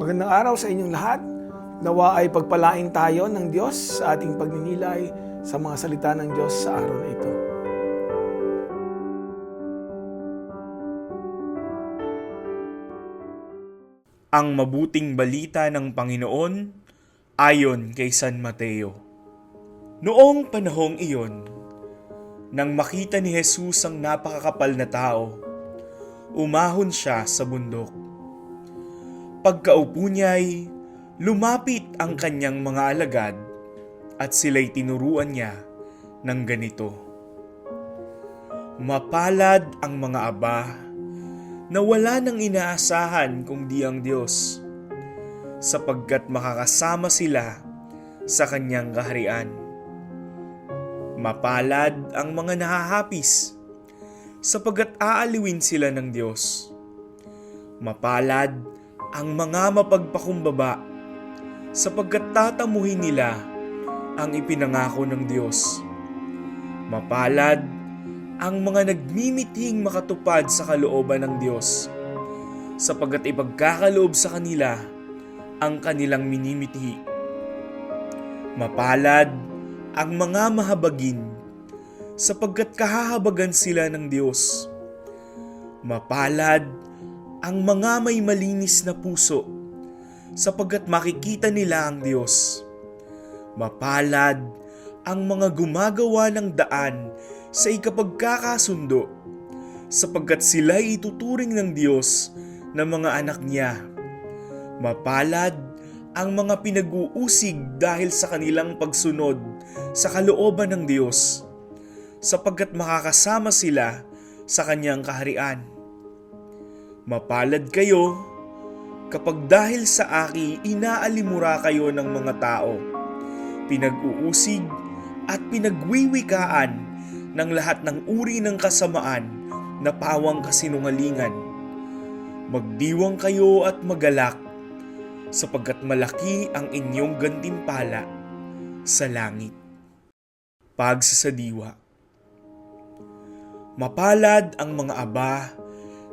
Magandang araw sa inyong lahat. Nawa ay pagpalain tayo ng Diyos sa ating pagninilay sa mga salita ng Diyos sa araw na ito. Ang mabuting balita ng Panginoon ayon kay San Mateo. Noong panahong iyon, nang makita ni Jesus ang napakakapal na tao, umahon siya sa bundok. Pagkaupo niya'y lumapit ang kanyang mga alagad at sila'y tinuruan niya ng ganito. Mapalad ang mga aba na wala nang inaasahan kung di ang Diyos, sapagkat makakasama sila sa kanyang kaharian. Mapalad ang mga nahahapis, sapagkat aaliwin sila ng Diyos. Mapalad ang mga mapagpakumbaba, sapagkat tatamuhin nila ang ipinangako ng Diyos. Mapalad ang mga nagmimithing makatupad sa kalooban ng Diyos, sapagkat ipagkakaloob sa kanila ang kanilang minimithi. Mapalad ang mga mahabagin, sapagkat kahahabagan sila ng Diyos. Mapalad ang mga may malinis na puso, sapagkat makikita nila ang Diyos. Mapalad ang mga gumagawa ng daan sa ikapagkakasundo, sapagkat sila'y ituturing ng Diyos na mga anak niya. Mapalad ang mga pinag-uusig dahil sa kanilang pagsunod sa kalooban ng Diyos, sapagkat makakasama sila sa kanyang kaharian. Mapalad kayo kapag dahil sa aki inaalimura kayo ng mga tao, pinag-uusig at pinagwiwikaan ng lahat ng uri ng kasamaan na pawang kasinungalingan. Magdiwang kayo at magalak sapagkat malaki ang inyong gantimpala sa langit. Pagsasadiwa Mapalad ang mga aba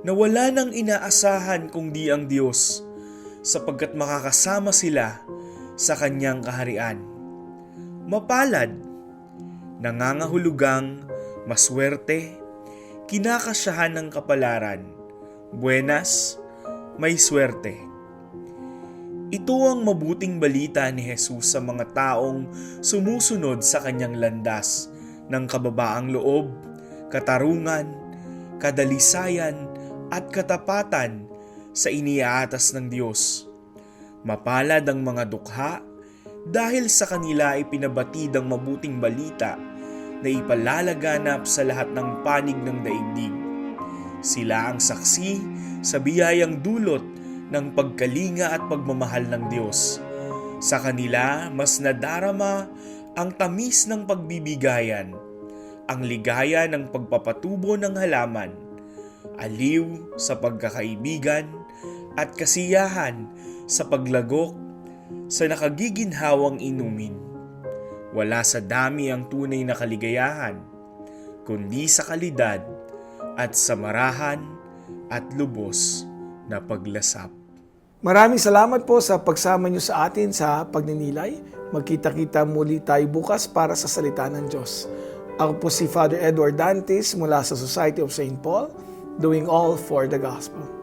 na wala nang inaasahan kung di ang Diyos sapagkat makakasama sila sa kanyang kaharian. Mapalad nangangahulugang maswerte, kinakasyahan ng kapalaran, buenas, may swerte. Ito ang mabuting balita ni Jesus sa mga taong sumusunod sa kanyang landas ng kababaang loob, katarungan, kadalisayan at katapatan sa iniaatas ng Diyos. Mapalad ang mga dukha dahil sa kanila ay pinabatid ang mabuting balita na ipalalaganap sa lahat ng panig ng daigdig. Sila ang saksi sa biyayang dulot ng pagkalinga at pagmamahal ng Diyos. Sa kanila, mas nadarama ang tamis ng pagbibigayan, ang ligaya ng pagpapatubo ng halaman, aliw sa pagkakaibigan, at kasiyahan sa paglagok sa nakagiginhawang inumin. Wala sa dami ang tunay na kaligayahan, kundi sa kalidad at sa marahan at lubos na paglasap. Maraming salamat po sa pagsama niyo sa atin sa pagninilay. Magkita-kita muli tayo bukas para sa salita ng Diyos. Ako po si Father Edward Dantes mula sa Society of St. Paul, doing all for the gospel.